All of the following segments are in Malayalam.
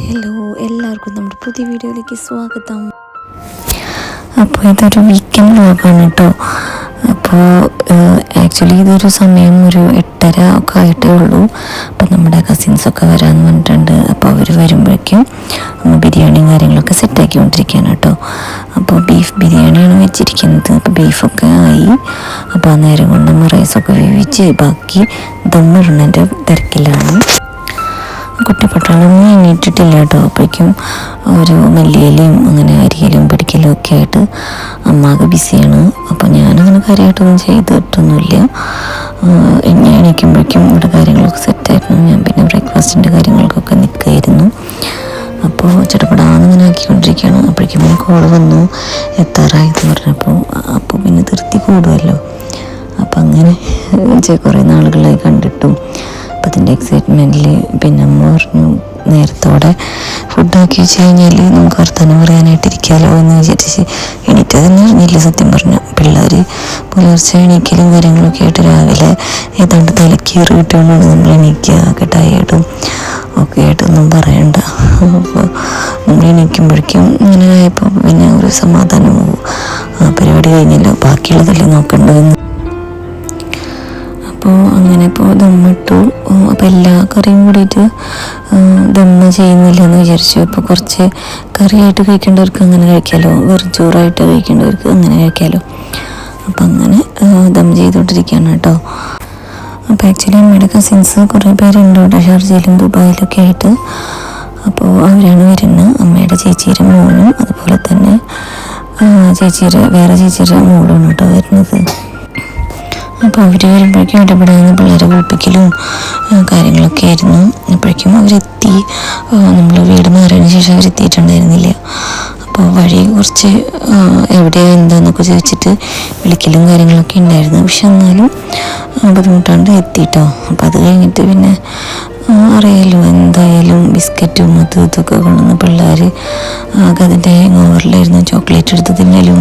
ഹലോ എല്ലാവർക്കും നമ്മുടെ പുതിയ വീഡിയോയിലേക്ക് സ്വാഗതം. അപ്പോൾ ഇതൊരു വീക്കെൻഡ് വ്ളോഗാണ് കേട്ടോ അപ്പോൾ ആക്ച്വലി ഇതൊരു സമയം ഒരു എട്ടര ഒക്കെ ആയിട്ടേ ഉള്ളൂ. അപ്പോൾ നമ്മുടെ കസിൻസൊക്കെ വരാമെന്ന് പറഞ്ഞിട്ടുണ്ട്. അപ്പോൾ അവർ വരുമ്പോഴേക്കും നമ്മൾ ബിരിയാണിയും കാര്യങ്ങളൊക്കെ സെറ്റാക്കി കൊണ്ടിരിക്കുകയാണ് കേട്ടോ അപ്പോൾ ബീഫ് ബിരിയാണിയാണ് വെച്ചിരിക്കുന്നത്. അപ്പോൾ ബീഫൊക്കെ ആയി. അപ്പോൾ ആ നേരം കൊണ്ട് നമ്മൾ റൈസൊക്കെ വേവിച്ച് ബാക്കി ദമ്മിടുന്നതിന്റെ തിരക്കിലാണ്. കുട്ടിപ്പട്ടാളൊന്നും എണീറ്റിട്ടില്ല കേട്ടോ. അപ്പോഴേക്കും ഒരു മല്ലിയിലയും അങ്ങനെ അരിയലും പിടിക്കലും ഒക്കെ ആയിട്ട് അമ്മാകെ ബിസിയാണ്. അപ്പോൾ ഞാനങ്ങനെ കാര്യമായിട്ടൊന്നും ചെയ്തിട്ടൊന്നുമില്ല ഞാൻ എണീക്കുമ്പോഴേക്കും ഇവിടെ കാര്യങ്ങളൊക്കെ സെറ്റായിരുന്നു ഞാൻ പിന്നെ ബ്രേക്ക്ഫാസ്റ്റിന്റെ കാര്യങ്ങൾക്കൊക്കെ നിൽക്കുകയായിരുന്നു അപ്പോൾ ചടപടാന്ന് ഇങ്ങനെ ആക്കിക്കൊണ്ടിരിക്കുകയാണ്. അപ്പോഴേക്കും പിന്നെ കോൾ വന്നു. എത്താറായി എന്ന് പറഞ്ഞപ്പോൾ അപ്പോൾ പിന്നെ ധൃതി കൂടുമല്ലോ അപ്പം അങ്ങനെ കുറേ നാളുകളായി കണ്ടിട്ടും അപ്പം അതിന്റെ എക്സൈറ്റ്മെന്റിൽ പിന്നെ അമ്മ പറഞ്ഞു നേരത്തോടെ ഫുഡാക്കി വെച്ച് കഴിഞ്ഞാൽ നമുക്ക് വർത്തമാനം പറയാനായിട്ട് ഇരിക്കാമല്ലോ എന്ന് വിചാരിച്ച് എണീറ്റ് തന്നെ അറിഞ്ഞില്ല സത്യം പറഞ്ഞു. പിള്ളേർ പുലർച്ചെ എണീക്കലും കാര്യങ്ങളൊക്കെ ആയിട്ട് രാവിലെ ഏതാണ്ട് തലക്കീറ് കിട്ടുകൊണ്ടാണ് നമ്മൾ എണീക്കുക ഒക്കെ ടയേർഡും ഒക്കെ ആയിട്ടൊന്നും പറയണ്ട. അപ്പോൾ നമ്മൾ എണീക്കുമ്പോഴേക്കും ഇങ്ങനെ ആയപ്പോൾ പിന്നെ ഒരു സമാധാനമാവും ആ പരിപാടി കഴിഞ്ഞല്ലോ ബാക്കിയുള്ളതല്ലേ നോക്കേണ്ടതെന്ന്. അപ്പോൾ അങ്ങനെ ഇപ്പോൾ ദമ്മിട്ടു അപ്പോൾ എല്ലാ കറിയും കൂടിയിട്ട് ദമ്മ ചെയ്യുന്നില്ല എന്ന് വിചാരിച്ചു. അപ്പോൾ കുറച്ച് കറിയായിട്ട് കഴിക്കേണ്ടവർക്ക് അങ്ങനെ കഴിക്കാമല്ലോ വെറും ചോറായിട്ട് കഴിക്കേണ്ടവർക്ക് അങ്ങനെ കഴിക്കാമല്ലോ അപ്പം അങ്ങനെ ദം ചെയ്തുകൊണ്ടിരിക്കുകയാണ് കേട്ടോ. അപ്പോൾ ആക്ച്വലി അമ്മയുടെ കസിൻസ് കുറേ പേരുണ്ട് കേട്ടോ ഷാർജയിലും ദുബായിലൊക്കെ ആയിട്ട്. അപ്പോൾ അവരാണ് വരുന്നത്. അമ്മയുടെ ചേച്ചിയുടെ മോനും അതുപോലെ തന്നെ ചേച്ചിയുടെ വേറെ ചേച്ചിയുടെ മോളുമാണ് കേട്ടോ വരുന്നത്. അപ്പോൾ അവർ വരുമ്പോഴേക്കും ഇടപെടാന്ന് പിള്ളേരെ കുളിപ്പിക്കലും കാര്യങ്ങളൊക്കെ ആയിരുന്നു. അപ്പോഴേക്കും അവരെത്തി. നമ്മൾ വീട് മാറിയതിന് ശേഷം അവരെത്തിയിട്ടുണ്ടായിരുന്നില്ല. അപ്പോൾ വഴി കുറച്ച് എവിടെയാണ് എന്താണെന്നൊക്കെ ചോദിച്ചിട്ട് വിളിക്കലും കാര്യങ്ങളൊക്കെ ഉണ്ടായിരുന്നു. പക്ഷെ എന്നാലും ബുദ്ധിമുട്ടാണ്ട് എത്തിയിട്ടോ അപ്പോൾ അത് കഴിഞ്ഞിട്ട് പിന്നെ അറിയാലോ എന്തായാലും ബിസ്ക്കറ്റും അത് ഇതൊക്കെ കൊണ്ടുവന്ന് പിള്ളേർ ആകെ അതിന്റെ ഹാങ് ഓവറിലായിരുന്നു ചോക്ലേറ്റ് എടുത്ത് തിന്നലും.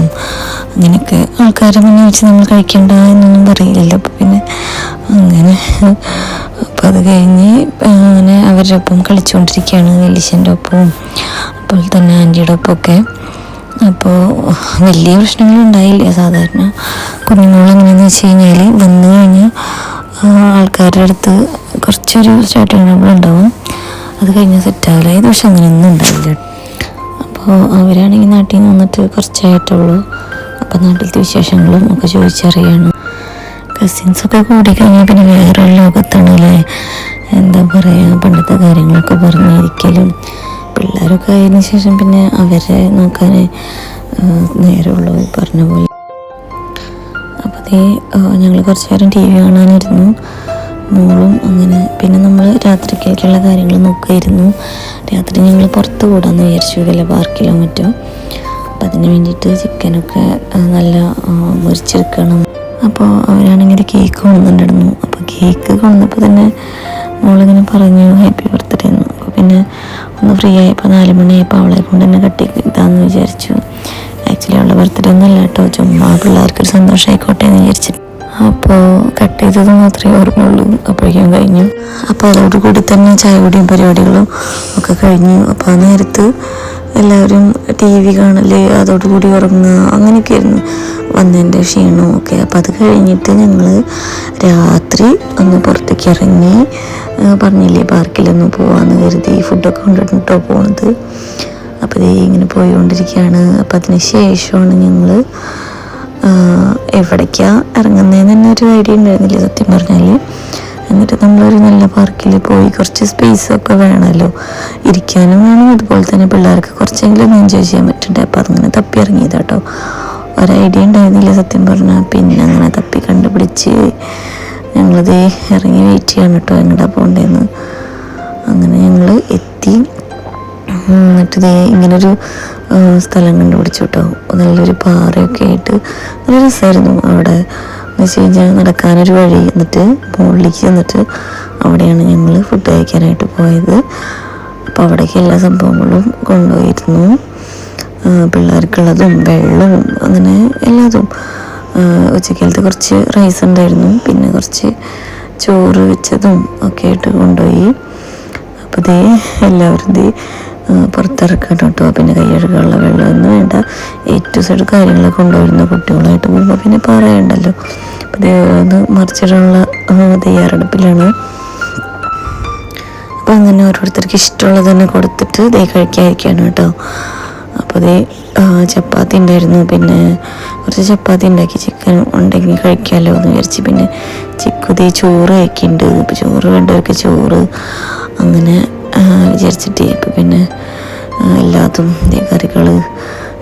അങ്ങനെയൊക്കെ ആൾക്കാരെ മുന്നേ വെച്ച് നമ്മൾ കഴിക്കണ്ട എന്നൊന്നും പറയില്ലല്ലോ. അപ്പോൾ പിന്നെ അങ്ങനെ. അപ്പോൾ അത് കഴിഞ്ഞ് അങ്ങനെ അവരുടെ ഒപ്പം കളിച്ചുകൊണ്ടിരിക്കുകയാണ് വലിയച്ഛന്റെ ഒപ്പവും അതുപോലെ തന്നെ ആന്റിയുടെ ഒപ്പമൊക്കെ. അപ്പോൾ വലിയ പ്രശ്നങ്ങളുണ്ടായില്ല സാധാരണ കുഞ്ഞുങ്ങളെങ്ങനെയാണെന്ന് വെച്ച് കഴിഞ്ഞാൽ വന്നു കഴിഞ്ഞാൽ ആൾക്കാരുടെ അടുത്ത് കുറച്ചൊരു സ്റ്റാർട്ടിങ് അത് കഴിഞ്ഞ് സെറ്റാവില്ല ഏത് പക്ഷെ അങ്ങനെയൊന്നും ഉണ്ടാവില്ല. അപ്പോൾ അവരാണെങ്കിൽ നാട്ടിൽ നിന്ന് വന്നിട്ട് കുറച്ചായിട്ടുള്ളൂ അപ്പം നാട്ടിലത്തെ വിശേഷങ്ങളും ഒക്കെ ചോദിച്ചറിയാണ്. കസിൻസൊക്കെ കൂടി കഴിഞ്ഞാൽ പിന്നെ വേറെ ലോകത്താണല്ലേ? എന്താ പറയുക പണ്ടത്തെ കാര്യങ്ങളൊക്കെ പറഞ്ഞിരിക്കലും പിള്ളേരൊക്കെ ആയതിനു ശേഷം പിന്നെ അവരെ നോക്കാൻ നേരമുള്ളൂ പറഞ്ഞ പോലെ. അതേ ഞങ്ങൾ കുറച്ച് നേരം ടി വി കാണാനിരുന്നു. മോളും അങ്ങനെ പിന്നെ നമ്മൾ രാത്രിക്കേക്കുള്ള കാര്യങ്ങൾ നോക്കുമായിരുന്നു രാത്രി ഞങ്ങൾ പുറത്ത് കൂടാന്ന് വിചാരിച്ചു വല്ല പാർക്കിലോ മറ്റോ അപ്പം അതിന് വേണ്ടിയിട്ട് ചിക്കനൊക്കെ നല്ല മുറിച്ചെടുക്കണം. അപ്പോൾ അവരാണെങ്കിൽ കേക്ക് കൊണ്ടുവന്നിട്ടുണ്ടായിരുന്നു. അപ്പോൾ കേക്ക് കൊണ്ടുവന്നപ്പോൾ തന്നെ മോളിങ്ങനെ പറഞ്ഞു ഹാപ്പി ബർത്ത്ഡേ എന്ന് അപ്പോൾ പിന്നെ ഒന്ന് ഫ്രീ ആയപ്പോൾ നാല് മണിയായപ്പോൾ അവളെ കൊണ്ട് തന്നെ കട്ടി ഇതാന്ന് വിചാരിച്ചു. ആക്ച്വലി അവളുടെ ബർത്ത്ഡേ ഒന്നല്ല കേട്ടോ. ചുമ്മാ പിള്ളേർക്കൊരു സന്തോഷമായിക്കോട്ടെ എന്ന് വിചാരിച്ചിട്ട്. അപ്പോൾ കട്ട് ചെയ്തത് മാത്രമേ ഓർമ്മയുള്ളൂ. അപ്പോഴേക്കും കഴിഞ്ഞു. അപ്പോൾ അതോടുകൂടി തന്നെ ചായ കുടിയും പരിപാടികളും ഒക്കെ കഴിഞ്ഞു. അപ്പോൾ ആ നേരത്ത് എല്ലാവരും ടി വി കാണൽ അതോടുകൂടി ഉറങ്ങുക അങ്ങനെയൊക്കെ ആയിരുന്നു വന്നതിന്റെ ക്ഷീണവും ഒക്കെ. അപ്പം അത് കഴിഞ്ഞിട്ട് ഞങ്ങൾ രാത്രി ഒന്ന് പുറത്തേക്ക് ഇറങ്ങി പറഞ്ഞില്ലേ പാർക്കിലൊന്ന് പോവാന്ന് കരുതി ഫുഡൊക്കെ കൊണ്ടിട്ടോ പോണത്. അപ്പോൾ ദേ ഇങ്ങനെ പോയിക്കൊണ്ടിരിക്കുകയാണ് അപ്പോൾ അതിന് ശേഷമാണ് ഞങ്ങൾ എവിടേക്കാ ഇറങ്ങുന്നതെന്ന് തന്നെ ഒരു ഐഡിയ ഉണ്ടായിരുന്നില്ല സത്യം പറഞ്ഞാൽ എന്നിട്ട് നമ്മളൊരു നല്ല പാർക്കിൽ പോയി കുറച്ച് സ്പേസ് ഒക്കെ വേണമല്ലോ ഇരിക്കാനും വേണം അതുപോലെ തന്നെ പിള്ളേർക്ക് കുറച്ചെങ്കിലും എൻജോയ് ചെയ്യാൻ പറ്റണ്ടേ അപ്പോൾ അതങ്ങനെ തപ്പി ഇറങ്ങിയത് കേട്ടോ ഒരു ഐഡിയ ഉണ്ടായിരുന്നില്ല സത്യം പറഞ്ഞാൽ പിന്നെ അങ്ങനെ തപ്പി കണ്ടുപിടിച്ച് ഞങ്ങളിത് ഇറങ്ങി വെയിറ്റ് ചെയ്യാൻ കേട്ടോ എങ്ങോട്ടാണ് പോകേണ്ടതെന്ന് അങ്ങനെ ഞങ്ങൾ എത്തി. എന്നിട്ട് ഇങ്ങനൊരു സ്ഥലം കണ്ടുപിടിച്ചു കേട്ടോ നല്ലൊരു പാറയൊക്കെ ആയിട്ട് നല്ല രസമായിരുന്നു അവിടെ. എന്ന് വെച്ച് കഴിഞ്ഞാൽ നടക്കാനൊരു വഴി എന്നിട്ട് മുകളിലേക്ക് എന്നിട്ട് അവിടെയാണ് ഞങ്ങൾ ഫുഡ് കഴിക്കാനായിട്ട് പോയത്. അപ്പോൾ അവിടേക്ക് എല്ലാ സംഭവങ്ങളും കൊണ്ടുപോയിരുന്നു. പിള്ളേർക്കുള്ളതും വെള്ളവും അങ്ങനെ എല്ലാതും. ഉച്ചക്കാലത്ത് കുറച്ച് റൈസ് ഉണ്ടായിരുന്നു. പിന്നെ കുറച്ച് ചോറ് വെച്ചതും ഒക്കെ ആയിട്ട് കൊണ്ടുപോയി. അപ്പോൾ ദേ എല്ലാവരും ദേ പുറത്തിറക്കണം കേട്ടോ പിന്നെ കൈയ്യഴുകാനുള്ള വെള്ളമൊന്നും വേണ്ട. എ ടു സൈഡ് കാര്യങ്ങളൊക്കെ കൊണ്ടുവരുന്ന കുട്ടികളായിട്ട് പോകുമ്പോൾ പിന്നെ പറയണ്ടല്ലോ. അത് മറിച്ചിടാനുള്ള തയ്യാറെടുപ്പിലാണ്. അപ്പോൾ അങ്ങനെ ഓരോരുത്തർക്ക് ഇഷ്ടമുള്ളത് തന്നെ കൊടുത്തിട്ട് ദേ കഴിക്കാതിരിക്കുകയാണ് കേട്ടോ. അപ്പോൾ ദേ ചപ്പാത്തി ഉണ്ടായിരുന്നു. പിന്നെ കുറച്ച് ചപ്പാത്തി ഉണ്ടാക്കി ചിക്കൻ ഉണ്ടെങ്കിൽ കഴിക്കാമല്ലോ എന്ന് വിചാരിച്ച് പിന്നെ ചിക്കു ദേ ചോറ് കഴിക്കുന്നുണ്ട് ഇപ്പോൾ ചോറ് വേണ്ടവർക്ക് ചോറ് അങ്ങനെ വിചാരിച്ചിട്ട് ഇപ്പം പിന്നെ എല്ലാതും കറികൾ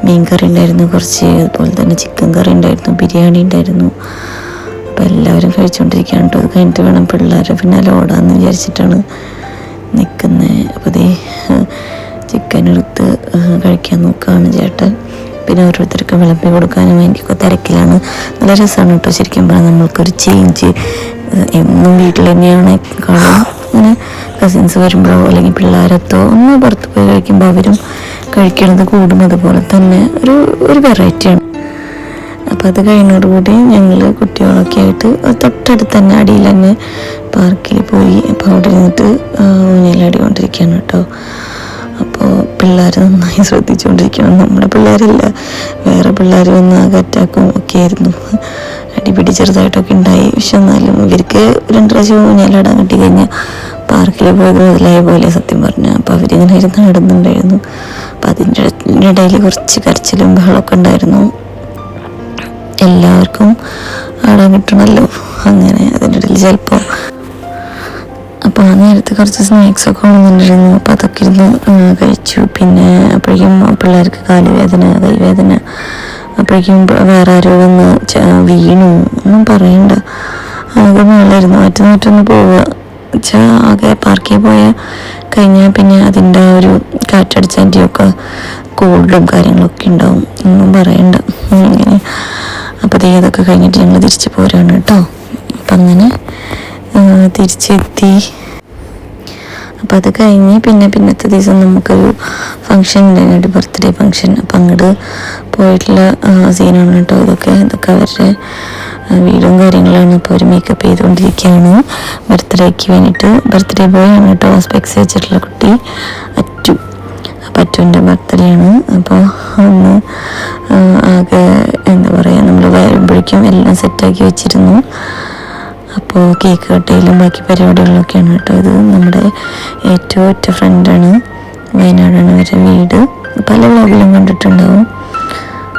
മീൻ കറി ഉണ്ടായിരുന്നു കുറച്ച് അതുപോലെ തന്നെ ചിക്കൻ കറി ഉണ്ടായിരുന്നു ബിരിയാണി ഉണ്ടായിരുന്നു. അപ്പോൾ എല്ലാവരും കഴിച്ചുകൊണ്ടിരിക്കുകയാണ് കേട്ടോ. അത് കഴിഞ്ഞിട്ട് വേണം പിള്ളേരെ പിന്നാലെ ഓടാമെന്ന് വിചാരിച്ചിട്ടാണ് നിൽക്കുന്നത് അപ്പോൾ ദേ ചിക്കൻ എടുത്ത് കഴിക്കാൻ നോക്കുകയാണ് ചേട്ടൻ. പിന്നെ ഓരോരുത്തർക്ക് വിളമ്പി കൊടുക്കാനും വേണ്ടി തിരക്കിലാണ്. നല്ല രസമാണ് കേട്ടോ. ശരിക്കും പറഞ്ഞാൽ നമ്മൾക്കൊരു ചേഞ്ച് എന്നും വീട്ടിൽ തന്നെയാണ് കാണും അങ്ങനെ കസിൻസ് വരുമ്പോഴോ അല്ലെങ്കിൽ പിള്ളേരത്തോ ഒന്ന് പുറത്ത് പോയി കഴിക്കുമ്പോൾ അവരും കഴിക്കണത് കൂടും അതുപോലെ തന്നെ ഒരു ഒരു വെറൈറ്റിയാണ് അപ്പോൾ അത് കഴിഞ്ഞോടുകൂടി ഞങ്ങൾ കുട്ടികളൊക്കെ ആയിട്ട് തൊട്ടടുത്ത് തന്നെ അടിയിൽ തന്നെ പാർക്കിൽ പോയി അപ്പോൾ അവിടെ ഇരുന്നിട്ട് ഊഞ്ഞാലാടിക്കൊണ്ടിരിക്കുകയാണ് കേട്ടോ. അപ്പോൾ പിള്ളേർ നന്നായി ശ്രദ്ധിച്ചുകൊണ്ടിരിക്കണം നമ്മുടെ പിള്ളേരില്ല വേറെ പിള്ളേർ വന്ന് ആകെ അറ്റാക്കും ഒക്കെ ആയിരുന്നു. അടിപിടി ചെറുതായിട്ടൊക്കെ ഉണ്ടായി. പക്ഷെ എന്നാലും ഇവർക്ക് രണ്ട് പ്രാവശ്യം ഊഞ്ഞാലാടാൻ കിട്ടി കഴിഞ്ഞാൽ പാർക്കിൽ പോയത് മുതലായ പോലെ സത്യം പറഞ്ഞു. അപ്പോൾ അവരിങ്ങനെ ഇരുന്ന് നടന്നുണ്ടായിരുന്നു. അപ്പോൾ അതിന്റെ ഇടയിൽ കുറച്ച് കരച്ചിലും ബഹളമൊക്കെ ഉണ്ടായിരുന്നു. എല്ലാവർക്കും ആടാൻ കിട്ടണമല്ലോ അങ്ങനെ അതിന്റെ ഇടയിൽ ചിലപ്പോൾ അപ്പോൾ ആ നേരത്ത് കുറച്ച് സ്നാക്സൊക്കെ വന്നിട്ടുണ്ടായിരുന്നു അപ്പോൾ അതൊക്കെ ഇരുന്ന് കഴിച്ചു. പിന്നെ അപ്പോഴേക്കും പിള്ളേർക്ക് കാലുവേദന കൈവേദന അപ്പോഴേക്കും പ- വേറെ ആരോ വന്ന് വീണു. ഒന്നും പറയണ്ട. ആകെ മേളായിരുന്നു മാറ്റി മാറ്റൊന്ന് പോവുക. വെച്ചാൽ ആകെ പാർക്കിൽ പോയ കഴിഞ്ഞാൽ പിന്നെ അതിന്റെ ഒരു കാറ്റടിച്ചതിന്റെയൊക്കെ കോൾഡും കാര്യങ്ങളൊക്കെ ഉണ്ടാവും. ഒന്നും പറയണ്ട. ഇങ്ങനെ അപ്പോൾ ദേ അതൊക്കെ കഴിഞ്ഞിട്ട് ഞങ്ങൾ തിരിച്ച് പോരാണ് കേട്ടോ. അപ്പം അങ്ങനെ തിരിച്ചെത്തി. അപ്പം അത് കഴിഞ്ഞ് പിന്നെ പിന്നത്തെ ദിവസം നമുക്കൊരു ഫങ്ഷൻ ഉണ്ടായിരുന്നു. ബർത്ത്ഡേ ഫങ്ഷൻ അപ്പം അങ്ങോട്ട് പോയിട്ടുള്ള സീനാണ് കേട്ടോ ഇതൊക്കെ. ഇതൊക്കെ അവരുടെ വീടും കാര്യങ്ങളാണ് ഇപ്പോൾ അവർ മേക്കപ്പ് ചെയ്തുകൊണ്ടിരിക്കുകയാണ്. ബർത്ത്ഡേക്ക് വേണ്ടിയിട്ട് ബർത്ത്ഡേ ബോയ് ആണ് കേട്ടോ. സ്പെക്സ് വെച്ചിട്ടുള്ള കുട്ടി. അറ്റു അപ്പം അറ്റുവിന്റെ ബർത്ത്ഡേ ആണ്. അപ്പോൾ ഒന്ന് ആകെ എന്താ പറയുക നമ്മൾ വരുമ്പോഴേക്കും എല്ലാം സെറ്റാക്കി വെച്ചിരുന്നു. അപ്പോൾ കേക്ക് കട്ടയിലും ബാക്കി പരിപാടികളിലൊക്കെയാണ് കേട്ടോ ഇത്. നമ്മുടെ ഏറ്റവും ഒറ്റ ഫ്രണ്ടാണ് വയനാടാണ് അവരുടെ വീട്. പല വ്ളോഗിലും കണ്ടിട്ടുണ്ടാവും.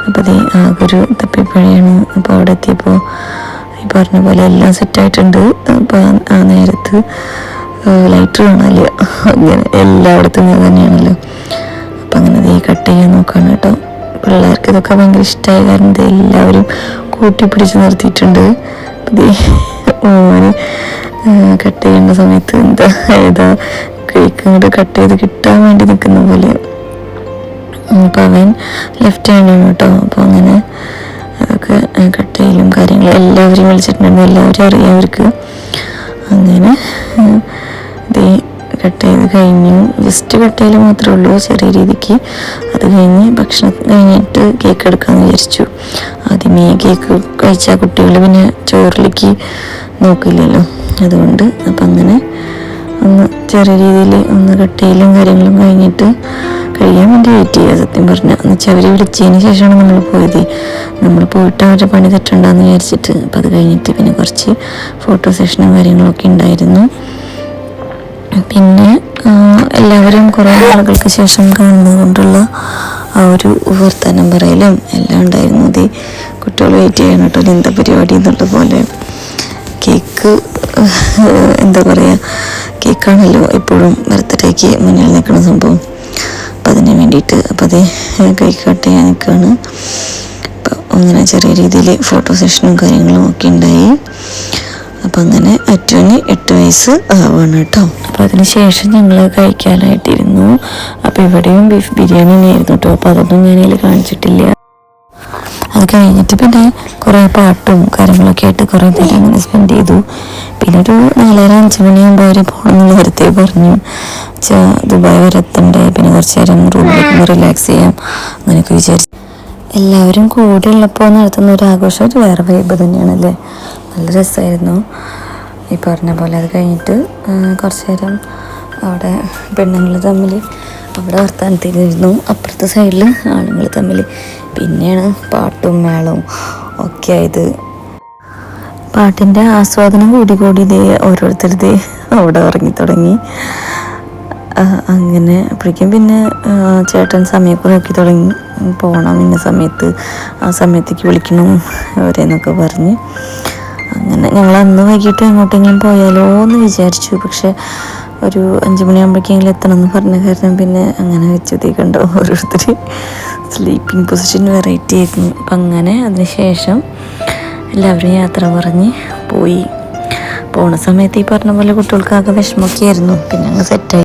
അപ്പോൾ ആകെ ഒരു തപ്പിപ്പഴയാണ്. അപ്പോൾ അവിടെ എത്തിയപ്പോൾ ഈ പറഞ്ഞ പോലെ എല്ലാം സെറ്റായിട്ടുണ്ട് അപ്പോൾ ആ നേരത്ത് ലൈറ്റ് കാണാനില്ല. അങ്ങനെ എല്ലായിടത്തും ഇത് തന്നെയാണല്ലോ. അപ്പം അങ്ങനെ ദേ കട്ട് ചെയ്യാൻ നോക്കുകയാണ് കേട്ടോ. പിള്ളേർക്ക് ഇതൊക്കെ ഭയങ്കര ഇഷ്ടമായ. കാരണം ഇത് എല്ലാവരും കൂട്ടി പിടിച്ച് നിർത്തിയിട്ടുണ്ട്. ദേ ഓന് കട്ട് ചെയ്യേണ്ട സമയത്ത് എന്താ ഏതാ കേക്ക് അങ്ങോട്ട് കട്ട് ചെയ്ത് കിട്ടാൻ വേണ്ടി നിൽക്കുന്ന പോലെ അപ്പോൾ അവൻ ലെഫ്റ്റ് ഹാൻഡാണ് കേട്ടോ. അപ്പോൾ അങ്ങനെ അതൊക്കെ കട്ട് ചെയ്യലും കാര്യങ്ങളും എല്ലാവരെയും വിളിച്ചിട്ടുണ്ടായിരുന്നു. എല്ലാവരും അറിയാം അവർക്ക്. അങ്ങനെ ഇത് കട്ട് ചെയ്ത് കഴിഞ്ഞു. ജസ്റ്റ് കട്ട് ചെയ്യൽ മാത്രമേ ഉള്ളൂ ചെറിയ രീതിക്ക്. അത് കഴിഞ്ഞ് ഭക്ഷണം കഴിഞ്ഞിട്ട് കേക്ക് എടുക്കാമെന്ന് വിചാരിച്ചു. ആദ്യമേ കേക്ക് കഴിച്ച കുട്ടികൾ പിന്നെ ചോറിലേക്ക് നോക്കില്ലല്ലോ. അതുകൊണ്ട് അപ്പം അങ്ങനെ ഒന്ന് ചെറിയ രീതിയിൽ ഒന്ന് കട്ട് ചെയ്യലും കാര്യങ്ങളും കഴിഞ്ഞിട്ട് കഴിയാൻ വേണ്ടി വെയിറ്റ് ചെയ്യുക സത്യം പറഞ്ഞാൽ എന്ന് വെച്ചാൽ അവർ വിളിച്ചതിന് ശേഷമാണ് നമ്മൾ പോയത്. നമ്മൾ പോയിട്ട് അവരുടെ പണി തെറ്റണ്ടെന്ന് വിചാരിച്ചിട്ട്. അപ്പം അത് കഴിഞ്ഞിട്ട് പിന്നെ കുറച്ച് ഫോട്ടോ സെഷനും കാര്യങ്ങളൊക്കെ ഉണ്ടായിരുന്നു. പിന്നെ എല്ലാവരും കുറേ ആളുകൾക്ക് ശേഷം കാണുന്നതുകൊണ്ടുള്ള ആ ഒരു വർത്തമാനം പറയലും എല്ലാം ഉണ്ടായിരുന്നു. അത് കുട്ടികൾ വെയിറ്റ് ചെയ്യണം കേട്ടോ. എന്താ പരിപാടി എന്നുള്ള പോലെ. കേക്ക് എന്താ പറയുക കേക്കാണല്ലോ എപ്പോഴും ബർത്ത്ഡേക്ക് മുന്നിൽ നിൽക്കുന്ന സംഭവം. അതിന് വേണ്ടിയിട്ട് അപ്പോൾ അത് കേക്ക് കട്ട് ചെയ്യാൻ നിൽക്കുകയാണ് അപ്പോൾ അങ്ങനെ ചെറിയ രീതിയിൽ ഫോട്ടോ സെഷനും കാര്യങ്ങളും ഒക്കെ ഉണ്ടായി. അപ്പം അങ്ങനെ അറ്റുവിന് എട്ട് വയസ്സ് ആവാണ് കേട്ടോ. അപ്പോൾ അതിന് ശേഷം ഞങ്ങൾ കഴിക്കാനായിട്ടിരുന്നു. അപ്പോൾ ഇവിടെയും ബീഫ് ബിരിയാണി തന്നെയായിരുന്നു കേട്ടോ. അപ്പോൾ അതൊന്നും ഞാനതിൽ കാണിച്ചിട്ടില്ല. അത് കഴിഞ്ഞിട്ട് പിന്നെ കുറേ പാട്ടും കാര്യങ്ങളൊക്കെ ആയിട്ട് കുറേ നേരം അങ്ങനെ സ്പെൻഡ് ചെയ്തു. പിന്നെ ഒരു നാലര അഞ്ച് മണിയാകുമ്പോൾ അവർ പോകണമെന്ന് നേരത്തെ പറഞ്ഞു. ദുബായ് വരെ എത്തണ്ടേ? പിന്നെ കുറച്ച് നേരം റൂമിലേക്ക് റിലാക്സ് ചെയ്യാം. അങ്ങനെയൊക്കെ വിചാരിച്ചു. എല്ലാവരും കൂടെ ഉള്ളപ്പോൾ നടത്തുന്ന ഒരു ആഘോഷം ഒരു വേറെ വൈബ് തന്നെയാണല്ലേ? നല്ല രസമായിരുന്നു ഈ പറഞ്ഞ പോലെ അത് കഴിഞ്ഞിട്ട് കുറച്ച് നേരം അവിടെ പെണ്ണുങ്ങൾ തമ്മിൽ അവിടെ വർത്താനത്തിലിരുന്നു. അപ്പുറത്തെ സൈഡിൽ ആണുങ്ങൾ തമ്മിൽ പിന്നെയാണ് പാട്ടും മേളവും ഒക്കെ ആയത്. പാട്ടിന്റെ ആസ്വാദനം കൂടി കൂടി ഇതേ ഓരോരുത്തരുതേ അവിടെ ഇറങ്ങി തുടങ്ങി. അങ്ങനെ അപ്പോഴേക്കും പിന്നെ ചേട്ടൻ സമയമൊക്കെ നോക്കി തുടങ്ങി. പോകണം ഇന്ന സമയത്ത്. ആ സമയത്തേക്ക് വിളിക്കണം അവരെന്നൊക്കെ പറഞ്ഞ്. അങ്ങനെ ഞങ്ങൾ അന്ന് വൈകിട്ട് എങ്ങോട്ടെങ്കിലും പോയാലോ എന്ന് വിചാരിച്ചു. പക്ഷെ ഒരു അഞ്ച് മണിയാകുമ്പോഴേക്കെങ്കിലും എത്തണം എന്ന് പറഞ്ഞ കാരണം പിന്നെ അങ്ങനെ വെച്ചതേക്കുണ്ടോ കണ്ടോ. ഓരോരുത്തർ സ്ലീപ്പിംഗ് പൊസിഷൻ വെറൈറ്റി ആയിരുന്നു. അപ്പം അങ്ങനെ അതിനുശേഷം എല്ലാവരും യാത്ര പറഞ്ഞ് പോയി. പോണ സമയത്ത് ഈ പറഞ്ഞ പോലെ കുട്ടികൾക്കാകെ വിഷമമൊക്കെ ആയിരുന്നു. പിന്നെ അങ്ങ് സെറ്റായി